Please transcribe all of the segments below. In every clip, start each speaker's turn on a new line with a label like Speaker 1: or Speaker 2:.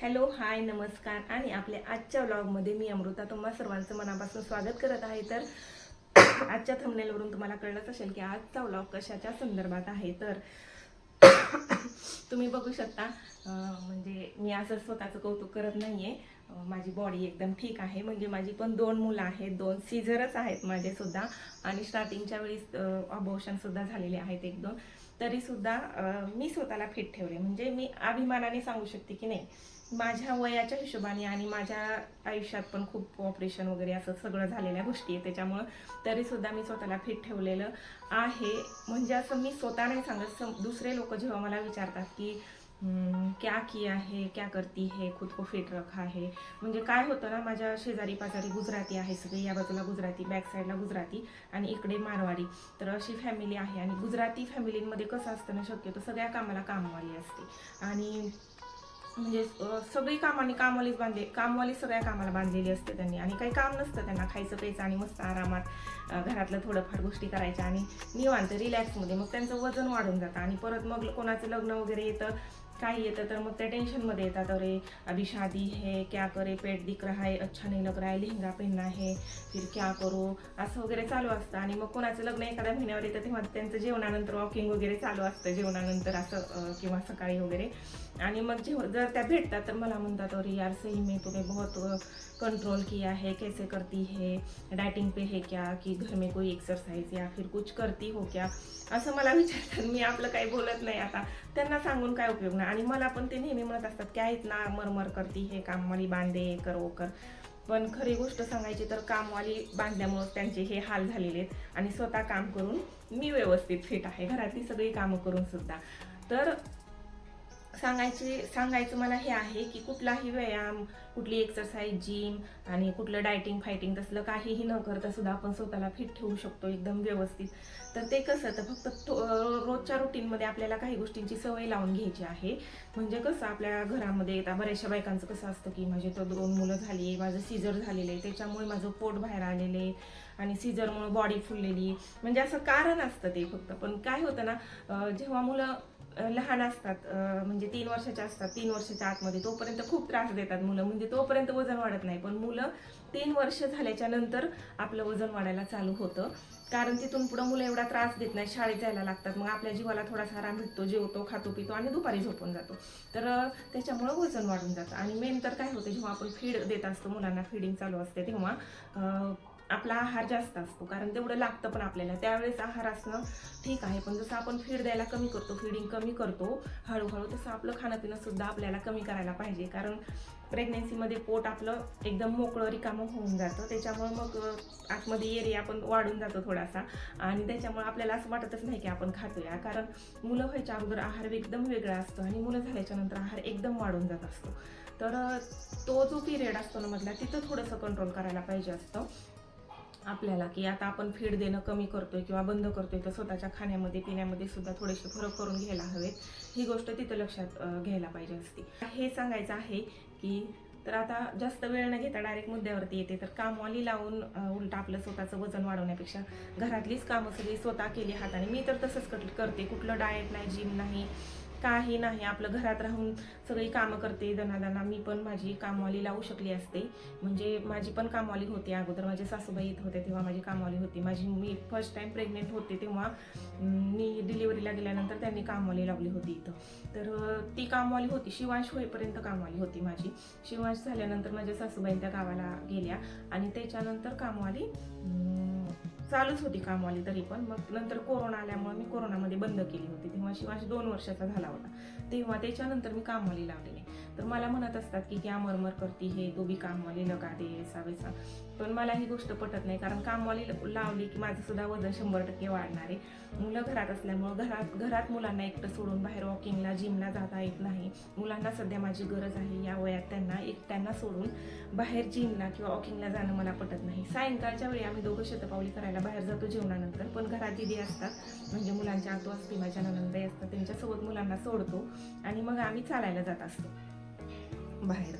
Speaker 1: Hello hi नमस्कार. आणि आपल्या आजच्या व्लॉगमध्ये मी अमृता तुम्हा सर्वांचं मनापासून स्वागत करत आहे. तर आजच्या थंबनेलवरून तुम्हाला कळलंच असेल की आजचा व्लॉग कशाच्या संदर्भात आहे. तर तुम्ही बघू शकता म्हणजे मी असं स्वतःचं कौतुक करत नाही आहे माझी बॉडी एकदम ठीक आहे. म्हणजे माझी पण दोन मुलं आहेत दोन सीझरच आहेत माझेसुद्धा आणि स्टार्टिंगच्या वेळी अबॉर्शनसुद्धा झालेले आहेत एक दोन. तरीसुद्धा मी स्वतःला फिट ठेवले. म्हणजे मी अभिमानाने सांगू शकते की नाही. माझ्या वयाच्या हिशोबाने आणि माझ्या आयुष्यात पण खूप ऑपरेशन वगैरे असं सगळं झालेल्या गोष्टी आहे त्याच्यामुळं तरीसुद्धा मी स्वतःला फिट ठेवलेलं आहे. म्हणजे असं मी स्वतः नाही सांगत सम- दुसरे लोक जेव्हा मला विचारतात की क्या किया है? क्या करती है? खुद को फिट रखा है? म्हणजे काय होतं ना माझ्या शेजारी पाजारी गुजराती आहे सगळी. या बाजूला गुजराती बॅक साईडला गुजराती आणि इकडे मारवाडी. तर अशी फॅमिली आहे आणि गुजराती फॅमिलीमध्ये कसं असतं ना शक्यतो सगळ्या कामाला कामवाली असते. आणि म्हणजे सगळी कामाने कामवालीच बांधले कामवाली सगळ्या कामाला बांधलेली असते त्यांनी. आणि काही काम नसतं त्यांना खायचं प्यायचं आणि मस्त आरामात घरातलं थोडंफार गोष्टी करायच्या आणि निवांत रिलॅक्समध्ये मग त्यांचं वजन वाढून जातं. आणि परत मग कोणाचं लग्न वगैरे येतं काही येतं तर मग त्या टेन्शनमध्ये येतात. अरे अभी शादी है क्या करे? पेट दिख रहा है अच्छा नहीं लग रहा है लेहंगा पहनना है फिर क्या करू? असं वगैरे चालू असतं. आणि मग कोणाचं लग्न एखाद्या महिन्यावर येतं तेव्हा त्यांचं जेवणानंतर वॉकिंग वगैरे चालू असतं जेवणानंतर असं किंवा सकाळी वगैरे. आणि मग जेव्हा जर त्या भेटतात तर मला म्हणतात अरे यार सही में तुम्ही बहुत कंट्रोल किया है कैसे करती है? डायटिंग पे है क्या? की घर में कोई एक्सरसाइज या फिर कुछ करती हो क्या? असं मला विचारतात. मी आपलं काही बोलत नाही आता. त्यांना सांगून काय उपयोग नाही. आणि मला पण ते नेहमी म्हणत असतात की आहेत ना मरमर करती हे कामवाली बांधे कर ओ कर. पण खरी गोष्ट सांगायची तर कामवाली बांधल्यामुळं त्यांचे हे हाल झालेले आहेत. आणि स्वतः काम करून मी व्यवस्थित फिट आहे. घरातली सगळी कामं करून सुद्धा. तर सांगायचे सांगायचं मला हे आहे की कुठलाही व्यायाम कुठली एक्सरसाइज जिम आणि कुठलं डायटिंग फायटिंग तसलं काहीही न करता सुद्धा आपण स्वतःला फिट ठेवू शकतो एकदम व्यवस्थित. तर ते कसं तर फक्त रोजच्या रुटीनमध्ये आपल्याला काही गोष्टींची सवय लावून घ्यायची आहे. म्हणजे कसं आपल्या घरामध्ये आता बऱ्याचशा बायकांचं कसं असतं की माझे तर दोन मुलं झाली माझं सीझर झालेलं आहे त्याच्यामुळे माझं पोट बाहेर आलेलं आहे आणि सीझरमुळे बॉडी फुललेली म्हणजे असं कारण असतं ते फक्त. पण काय होतं ना जेव्हा मुलं लहान असतात म्हणजे तीन वर्षाच्या असतात तीन वर्षाच्या आतमध्ये तोपर्यंत खूप त्रास देतात मुलं. म्हणजे तोपर्यंत वजन वाढत नाही पण मुलं तीन वर्ष झाल्याच्यानंतर आपलं वजन वाढायला चालू होतं. कारण तिथून पुढं मुलं एवढा त्रास देत नाही शाळेत जायला लागतात. मग आपल्या जीवाला थोडासा आराम भेटतो जेवतो खातो पितो आणि दुपारी झोपून जातो. तर त्याच्यामुळं वजन वाढून जातं. आणि मेन तर काय होतं जेव्हा आपण फीड देत असतो मुलांना फीडिंग चालू असते तेव्हा आपला आहार जास्त असतो कारण तेवढं लागतं पण आपल्याला. त्यावेळेस आहार असणं ठीक आहे पण जसं आपण फीड द्यायला कमी करतो फिडिंग कमी करतो हळूहळू तसं आपलं खाणं सुद्धा आपल्याला कमी करायला पाहिजे. कारण प्रेग्नेन्सीमध्ये पोट आपलं एकदम मोकळं रिकामं होऊन जातं. त्याच्यामुळं मग आतमध्ये एरिया पण वाढून जातो थोडासा. आणि त्याच्यामुळे आपल्याला असं वाटतच नाही की आपण खातोय. कारण मुलं व्हायच्या अगोदर आहार एकदम वेगळा असतो आणि मुलं झाल्याच्यानंतर आहार एकदम वाढून जात असतो. तर तो जो पिरियड असतो ना मधला तिथं थोडंसं कंट्रोल करायला पाहिजे असतं. आपल्याला की आता आपण फीड देणं कमी करतोय किंवा बंद करतोय तर स्वतःच्या खाण्यामध्ये पिण्यामध्ये सुद्धा थोडेसे फरक करून घ्यायला हवेत. ही गोष्ट तिथं लक्षात घ्यायला पाहिजे असते. हे सांगायचं आहे की तर आता जास्त वेळ न घेता डायरेक्ट मुद्द्यावरती येते. तर कामवाली लावून उलट आपलं स्वतःचं वजन वाढवण्यापेक्षा घरातलीच कामं सगळी स्वतः केली हाताने. मी तर तसंच करते. कुठलं डाएट नाही जिम नाही काही नाही. आपलं घरात राहून सगळी कामं करते दणादणा मी पण माझी कामवाली लावू शकली असते. म्हणजे माझी पण कामवाली होती अगोदर. माझे सासूबाई येत होते तेव्हा माझी कामवाली होती. माझी मी फर्स्ट टाइम प्रेग्नेंट होते तेव्हा मी डिलिव्हरीला गेल्यानंतर त्यांनी कामवाली लावली होती इथं. तर ती कामवाली होती. शिवांश होईपर्यंत कामवाली होती माझी. शिवांश झाल्यानंतर माझ्या सासूबाई त्या गावाला गेल्या आणि त्याच्यानंतर कामवाली चालूच होती कामवाली तरी पण. मग नंतर कोरोना आल्यामुळे मी कोरोनामध्ये बंद केली होती. तेव्हा शिवांश दोन वर्षाचा झाला होता. तेव्हा त्याच्यानंतर मी कामवाली लावली नाही तर मला म्हणत असतात की क्या मरमर करती हे तो बी कामवाली लगा दे ऐसा वैसा पण मला ही गोष्ट पटत नाही. कारण कामवाली ल- लावली की माझं सुद्धा वजन शंभर टक्के वाढणार आहे. मुलं घरात असल्यामुळं घरात घरात मुलांना एकटं सोडून बाहेर वॉकिंगला जिमला जाता येत नाही. मुलांना सध्या माझी गरज आहे. या वयात त्यांना एकट्यांना सोडून बाहेर जिमला किंवा वॉकिंगला जाणं मला पटत नाही. सायंकाळच्या वेळी आम्ही दोघं शतपावली करायला बाहेर जातो जेवणानंतर. पण घरात दिदी असतात म्हणजे मुलांच्या आतो असते माझ्या ननंदाई असतात त्यांच्यासोबत मुलांना सोडतो आणि मग आम्ही चालायला जात असतो. बाहेर.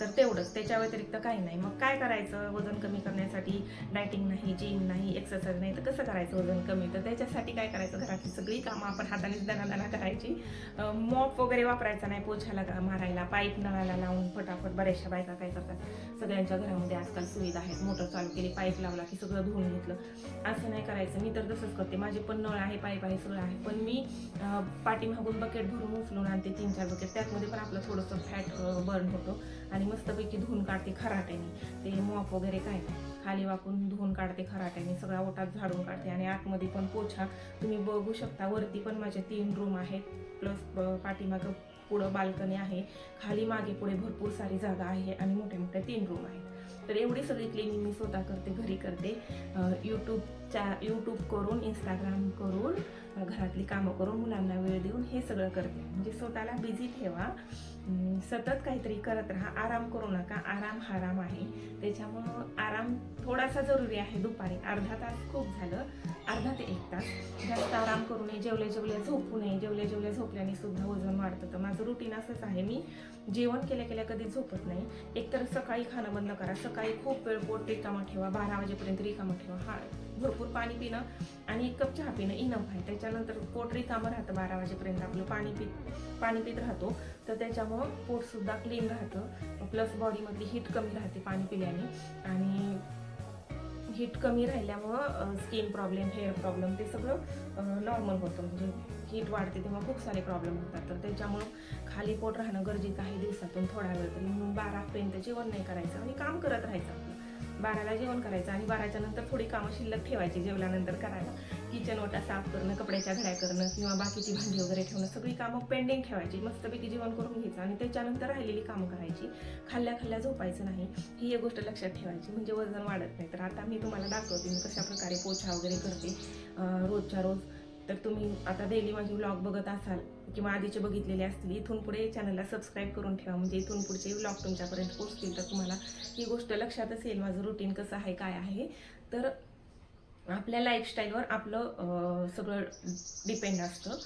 Speaker 1: तर तेवढंच. त्याच्या व्यतिरिक्त काही नाही. मग काय करायचं? वजन कमी करण्यासाठी डायटिंग नाही जिम नाही एक्सरसाइज नाही तर कसं करायचं वजन कमी? तर त्याच्यासाठी काय करायचं? घरातली सगळी कामं आपण हातानेच दणादणा करायची. मॉप वगैरे वापरायचा नाही पोछाला मारायला. पाईप नळाला लावून फटाफट बऱ्याचशा बायका काय करतात? सगळ्यांच्या घरामध्ये आजकाल सुविधा आहेत. मोटर चालू केली पाईप लावला की सगळं धुवून घेतलं. असं नाही करायचं. मी तर तसंच करते. माझे पण नळ आहे पाईप आहे सगळं आहे. पण मी पाठीमागून बकेट भरून उचलून आणते तीन चार बकेट. त्यातमध्ये पण आपलं थोडंसं फॅट बर्न होतो. आणि मस्तपैकी धुवून काढते खराट्याने. ते मॉप वगैरे काय नाही. खाली वाकून धुवून काढते खराट्याने. सगळ्या ओटात झाडून काढते. आणि आतमध्ये पण पोछा. तुम्ही बघू शकता वरती पण माझे तीन रूम आहेत. प्लस पाठीमागं पुढं बाल्कनी आहे. खाली मागे पुढे भरपूर सारी जागा आहे. आणि मोठ्या मोठ्या तीन रूम आहेत. तर एवढी सगळी क्लिनिंग मी स्वतः करते घरी करते. यूट्यूबच्या यूट्यूब करून इंस्टाग्राम करून घरातली कामं करून मुलांना वेळ देऊन हे सगळं करते. म्हणजे स्वतःला बिझी ठेवा. सतत काहीतरी करत राहा. आराम करू नका. आराम हाराम आहे. त्याच्यामुळं आराम थोडासा जरुरी आहे दुपारी. अर्धा तास खूप झालं. अर्धा ते एक तास. जास्त आराम करू नये. जेवल्या जेवल्या झोपू नये. जेवल्या जेवल्या झोपल्याने सुद्धा वजन वाढतं. तर माझं रुटीन असंच आहे. मी जेवण केल्या केल्या कधी झोपत नाही. एकतर सकाळी खाणं बंद करा. सकाळी खूप वेळ पोट रिकामं ठेवा. बारा वाजेपर्यंत रिकामं ठेवा. हा. भरपूर पाणी पिणं आणि एक कप चहा पिणं इनफ आहे. त्याच्यानंतर पोट रिकामं राहतं बारा वाजेपर्यंत आपलं पाणी पित पाणी पित राहतो. तर त्याच्यामुळं पोटसुद्धा क्लीन राहतं. प्लस बॉडीमधली हीट कमी राहते पाणी पिल्याने. आणि हीट कमी राहिल्यामुळं स्किन प्रॉब्लेम हेअर प्रॉब्लेम ते सगळं नॉर्मल होतं. म्हणजे हीट वाढते तेव्हा खूप सारे प्रॉब्लेम होतात. तर त्याच्यामुळं खाली पोट राहणं गरजेचं आहे दिवसातून थोडा वेळ तरी. म्हणून बारापर्यंत जेवण नाही करायचं आणि काम करत राहायचं. आपलं बाराला जेवण करायचं आणि बाराच्या नंतर थोडी कामं शिल्लक ठेवायची जेवल्यानंतर करायला. किचन ओटा साफ करणं कपड्याच्या घड्या करणं किंवा बाकीची भांडी वगैरे ठेवणं सगळी कामं पेंडिंग ठेवायची. मस्तपैकी जेवण करून घ्यायचं आणि त्याच्यानंतर राहिलेली कामं करायची. खाल्ल्या खाल्ल्या झोपायचं नाही ही एक गोष्ट लक्षात ठेवायची. म्हणजे वजन वाढत नाही. तर आता मी तुम्हाला दाखवते मी कशाप्रकारे पोछा वगैरे करते. रोजच्या रोज तर तुम्ही आता डेली माझे व्लॉग बघत असाल किंवा आधीचे बघितलेले असतील इथून पुढे चॅनलला सबस्क्राईब करून ठेवा. म्हणजे इथून पुढचे व्लॉग तुमच्यापर्यंत पोहोचतील तर तुम्हाला ही गोष्ट लक्षातच येईल माझं रुटीन कसं आहे काय आहे. तर आपल्या लाईफस्टाईलवर आपलं सगळं डिपेंड असतं.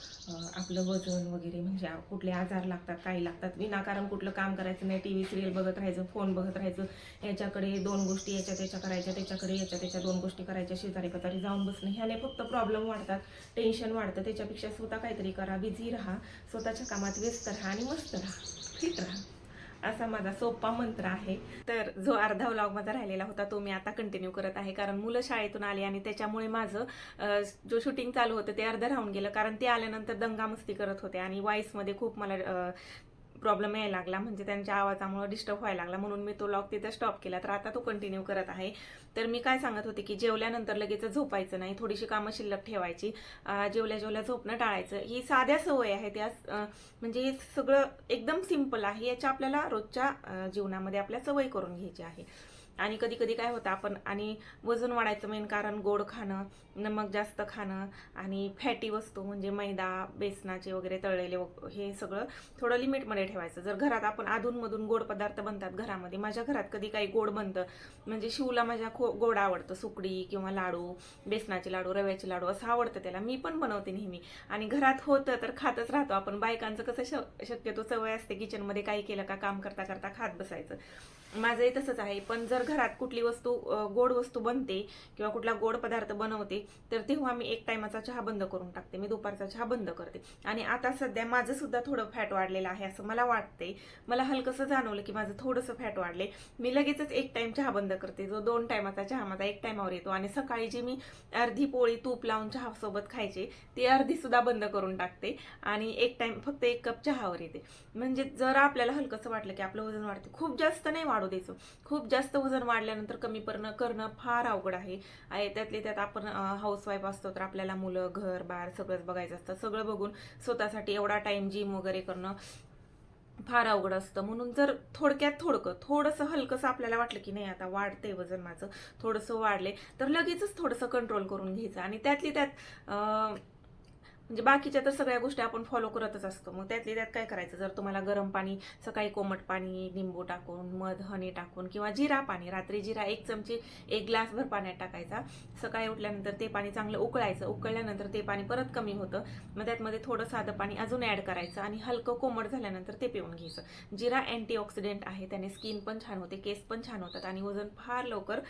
Speaker 1: आपलं वजन वगैरे म्हणजे कुठले आजार लागतात काही लागतात. विनाकारण कुठलं काम करायचं नाही. टी व्ही सिरियल बघत राहायचं फोन बघत राहायचं. याच्याकडे दोन गोष्टी याच्या त्याच्या करायच्या त्याच्याकडे याच्या त्याच्या दोन गोष्टी करायच्या. शेजारी पतारी जाऊन बसणं ह्याने फक्त प्रॉब्लेम वाढतात. टेन्शन वाढतं. त्याच्यापेक्षा स्वतः काहीतरी करा. बिझी राहा. स्वतःच्या कामात व्यस्त राहा आणि मस्त राहा. फिट राहा. असा माझा सोपा मंत्र आहे. तर जो अर्धा व्लॉग माझा राहिलेला होता तो मी आता कंटिन्यू करत आहे. कारण मुलं शाळेतून आली आणि त्याच्यामुळे माझं जो शूटिंग चालू होतं ते अर्ध राहून गेलं. कारण ते आल्यानंतर दंगामस्ती करत होते आणि वॉईसमध्ये खूप मला प्रॉब्लेम यायला लागला. म्हणजे त्यांच्या आवाजामुळे डिस्टर्ब व्हायला लागला. म्हणून मी तो लॉक तिथं स्टॉप केला. तर आता तो कंटिन्यू करत आहे. तर मी काय सांगत होते की जेवल्यानंतर लगेच झोपायचं नाही. थोडीशी कामं शिल्लक ठेवायची. जेवल्या जेवल्या झोपणं टाळायचं. ही साध्या सवय आहे. त्या म्हणजे हे सगळं एकदम सिंपल आहे. याच्या आपल्याला रोजच्या जीवनामध्ये आपल्या सवय करून घ्यायची आहे. आणि कधी कधी काय होतं आपण आणि वजन वाढायचं मेन कारण गोड खाणं नमक जास्त खाणं आणि फॅटी वस्तू म्हणजे मैदा बेसनाचे वगैरे तळलेले हे सगळं थोडं लिमिटमध्ये ठेवायचं. जर घरात आपण अधूनमधून गोड पदार्थ बनतात घरामध्ये माझ्या घरात कधी काही गोड बनतं म्हणजे शिवला माझ्या खो गोड आवडतं. सुकडी किंवा लाडू बेसनाचे लाडू रव्याचे लाडू असं आवडतं त्याला. मी पण बनवते नेहमी. आणि घरात होतं तर खातच राहतो आपण. बायकांचं कसं श शक्यतो सवय असते किचनमध्ये काही केलं का काम करता करता खात बसायचं. माझंही तसंच आहे. पण जर घरात कुठली वस्तू गोड वस्तू बनते किंवा कुठला गोड पदार्थ बनवते तर तेव्हा मी एक टायमाचा चहा बंद करून टाकते. मी दुपारचा चहा बंद करते. आणि आता सध्या माझं सुद्धा थोडं फॅट वाढलेलं आहे असं मला वाटते. मला हलकंसं जाणवलं की माझं थोडंसं फॅट वाढले. मी लगेचच एक टाईम चहा बंद करते. जो दोन टायमाचा चहा माझा एक टायमावर येतो. आणि सकाळी जी मी अर्धी पोळी तूप लावून चहासोबत खायचे ती अर्धी सुद्धा बंद करून टाकते. आणि एक टाईम फक्त एक कप चहावर येते. म्हणजे जर आपल्याला हलकंसं वाटलं की आपलं वजन वाढते. खूप जास्त नाही वाढू द्यायचं. खूप जास्त वजन वाढल्यानंतर कमी करणं करणं फार अवघड आहे. त्यातले त्यात आपण हाऊसवाईफ असतो तर आपल्याला मुलं घर बार सगळंच बघायचं असतं. सगळं बघून स्वतःसाठी एवढा टाईम जिम वगैरे करणं फार अवघड असतं. म्हणून जर थोडक्यात थोडकं थोडंसं हलकंसं आपल्याला वाटलं की नाही आता वाढतंय वजन माझं थोडंसं वाढले तर लगेचच थोडंसं कंट्रोल करून घ्यायचं. आणि त्यातली त्यात म्हणजे बाकीच्या तर सगळ्या गोष्टी आपण फॉलो करतच असतो. मग त्यातली त्यात काय करायचं? जर तुम्हाला गरम पाणी सकाळी कोमट पाणी लिंबू टाकून मध हनी टाकून किंवा जिरा पाणी रात्री जिरा एक चमची एक ग्लासभर पाण्यात टाकायचा. सकाळी उठल्यानंतर ते पाणी चांगलं उकळायचं. उकळल्यानंतर ते पाणी परत कमी होतं. मग त्यातमध्ये थोडं साधं पाणी अजून ॲड करायचं आणि हलकं कोमट झाल्यानंतर ते पिऊन घ्यायचं. जिरा अँटीऑक्सिडेंट आहे. त्याने स्किन पण छान होते केस पण छान होतात आणि वजन फार लवकर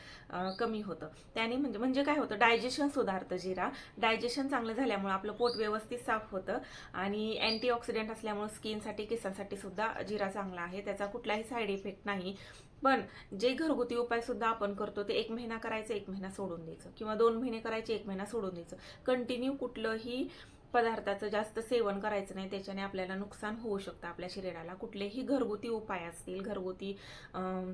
Speaker 1: कमी होतं. त्याने म्हणजे म्हणजे काय होतं? डायजेशन सुधारतं जिरा. डायजेशन चांगलं झाल्यामुळे आपलं पोट व्यवस्थित साफ होतं. आणि अँटीऑक्सिडंट असल्यामुळे स्किनसाठी केसांसाठी सुद्धा जिरा चांगला आहे. त्याचा कुठलाही साईड इफेक्ट नाही. पण जे घरगुती उपाय सुद्धा आपण करतो ते एक महिना करायचं एक महिना सोडून द्यायचं. किंवा दोन महिने करायचे एक महिना सोडून द्यायचं. कंटिन्यू कुठलंही पदार्थाचं जास्त सेवन करायचं नाही. त्याच्याने आपल्याला नुकसान होऊ शकतं आपल्या शरीराला. कुठलेही घरगुती उपाय असतील घरगुती अं,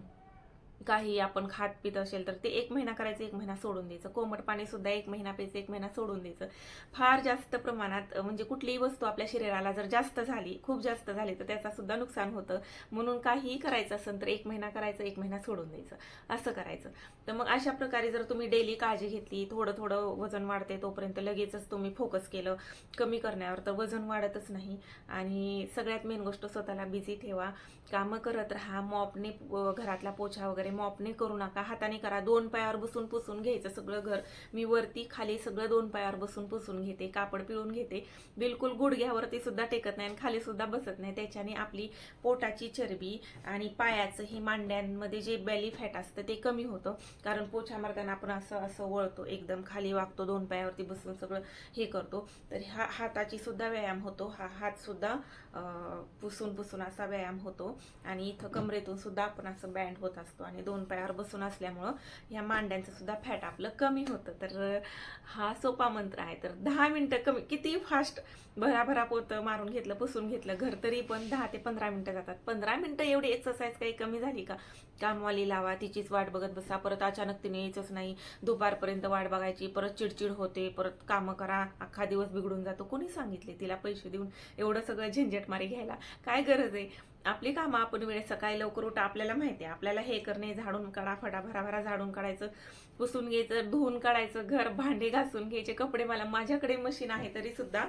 Speaker 1: काही आपण खात पित असेल तर ते एक महिना करायचं एक महिना सोडून द्यायचं. कोमट पाणी सुद्धा एक महिना प्यायचं एक महिना सोडून द्यायचं. फार जास्त प्रमाणात म्हणजे कुठलीही वस्तू आपल्या शरीराला जर जास्त झाली खूप जास्त झाली तर त्याचा सुद्धा नुकसान होतं. म्हणून काहीही करायचं असेल तर एक महिना करायचं एक महिना सोडून द्यायचं. असं करायचं. तर मग अशा प्रकारे जर तुम्ही डेली काळजी घेतली थोडं थोडं वजन वाढते तोपर्यंत लगेचच तुम्ही फोकस केलं. कमी करण्यावर तर वजन वाढतच नाही. आणि सगळ्यात मेन गोष्ट स्वतःला बिझी ठेवा. कामं करत राहा. मॉपने घरातला पोछा वगैरे मॉपने करू नका. हाताने करा. दोन पायावर बसून पुसून घ्यायचं सगळं घर. मी वरती खाली सगळं दोन पायावर बसून पुसून घेते. कापड पिळून घेते. बिलकुल गुडघ्यावरती सुद्धा टेकत नाही आणि खाली सुद्धा बसत नाही. त्याच्याने आपली पोटाची चरबी आणि पायाचं हे मांड्यांमध्ये जे बॅली फॅट असतं ते कमी होतं. कारण पोछा मारताना आपण असं असं वळतो. एकदम खाली वागतो दोन पायावरती बसून सगळं हे करतो. तर हा हाताची सुद्धा व्यायाम होतो. हा हात सुद्धा पुसून पुसून असा व्यायाम होतो. आणि इथं कमरेतून सुद्धा आपण असं बँड होत असतो. आणि दोन पायावर बसून असल्यामुळं ह्या मांड्यांचं सुद्धा फॅट आपलं कमी होतं. तर हा सोपा मंत्र आहे. तर दहा मिनटं कमी किती फास्ट भराभरा पोतं मारून घेतलं पुसून घेतलं घर तरी पण दहा ते पंधरा मिनटं जातात. पंधरा मिनटं एवढी एक्सरसाइज काही कमी झाली का? कामवाली लावा तिचीच वाट बघत बसा. परत अचानक तिने यायचंच नाही. दुपारपर्यंत वाट बघायची. परत चिडचिड होते. परत कामं करा. अख्खा दिवस बिघडून जातो. कोणी सांगितले तिला पैसे देऊन? एवढं सगळं झंझटमारी घ्यायला. काय गरज आहे? आपली कामं आपण वेळेस सकाळी लवकर उठा. आपल्याला माहिती आहे. आपल्याला हे करणे झाडून काढा फटा भराभरा झाडून काढायचं. पुसून घ्यायचं धुवून काढायचं. घर भांडे घासून घ्यायचे. कपडे मला माझ्याकडे मशीन आहे तरी सुद्धा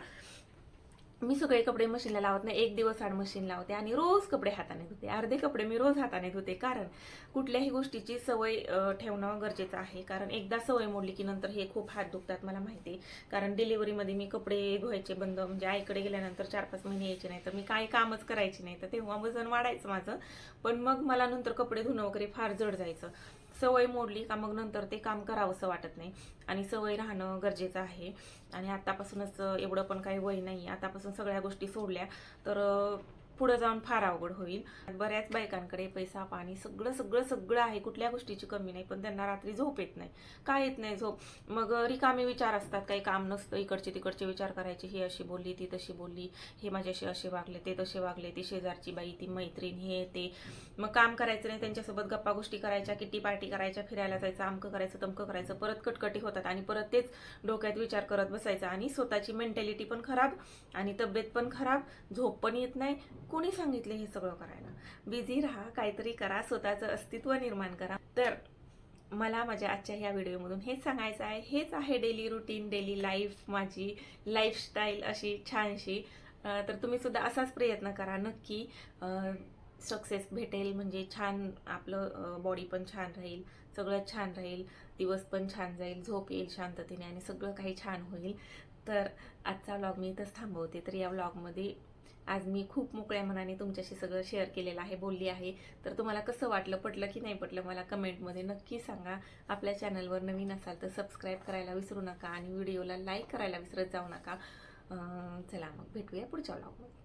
Speaker 1: मी सगळे कपडे मशीनला लावत नाही. एक दिवस आड मशीन लावते आणि रोज कपडे हाताने धुते. अर्धे कपडे मी रोज हाताने धुते. कारण कुठल्याही गोष्टीची सवय ठेवणं गरजेचं आहे. कारण एकदा सवय मोडली की नंतर हे खूप हात दुखतात मला माहिती आहे. कारण डिलिव्हरीमध्ये मी कपडे धुवायचे बंद. म्हणजे आईकडे गेल्यानंतर चार पाच महिने यायचे नाही तर मी काही कामच करायचे नाही तर तेव्हा वजन वाढायचं माझं. पण मग मला नंतर कपडे धुणं वगैरे फार जड जायचं. सवय मोडली का मग नंतर ते काम करावंसं वाटत नाही. आणि सवय राहणं गरजेचं आहे. आणि आतापासूनच एवढं पण काही वय नाही. आतापासून सगळ्या गोष्टी सोडल्या. तर पुढे जाऊन फार अवघड होईल. बऱ्याच बायकांकडे पैसा पाणी सगळं सगळं सगळं आहे. कुठल्या गोष्टीची कमी नाही पण त्यांना रात्री झोप येत नाही. काय येत नाही झोप? मग रिकामे विचार असतात. काही काम नसतं. इकडचे तिकडचे विचार करायचे. ही अशी बोलली ती तशी बोलली. हे माझ्याशी असे वागले ते तसे वागले. ती शेजारची बाई ती मैत्रीण हे ते. मग काम करायचं नाही. त्यांच्यासोबत गप्पा गोष्टी करायच्या किट्टी पार्टी करायच्या फिरायला जायचं अमकं करायचं तमकं करायचं. परत कटकटी होतात आणि परत तेच डोक्यात विचार करत बसायचा. आणि स्वतःची मेंटॅलिटी पण खराब आणि तब्येत पण खराब. झोप पण येत नाही. कोणी सांगितले हे सगळं करायला? बिझी राहा काहीतरी करा स्वतःचं अस्तित्व निर्माण करा. तर मला माझ्या आजच्या ह्या व्हिडिओमधून हेच सांगायचं आहे. हेच आहे डेली रुटीन डेली लाईफ माझी लाईफस्टाईल अशी छानशी. तर तुम्ही सुद्धा असाच प्रयत्न करा. नक्की सक्सेस भेटेल म्हणजे छान आपलं बॉडी पण छान राहील सगळं छान राहील दिवस पण छान जाईल झोप येईल शांततेने आणि सगळं काही छान होईल. तर आजचा व्लॉग मी इथंच थांबवते. तर या व्लॉगमध्ये आज मी खूप मोकळ्या मनाने तुमच्याशी सगळं शेअर केलेलं आहे बोलली आहे. तर तुम्हाला कसं वाटलं पटलं की नाही पटलं मला कमेंटमध्ये नक्की सांगा. आपल्या चॅनलवर नवीन असाल तर सबस्क्राईब करायला विसरू नका आणि व्हिडिओला लाईक करायला विसरत जाऊ नका. चला मग भेटूया पुढच्या व्लॉगमध्ये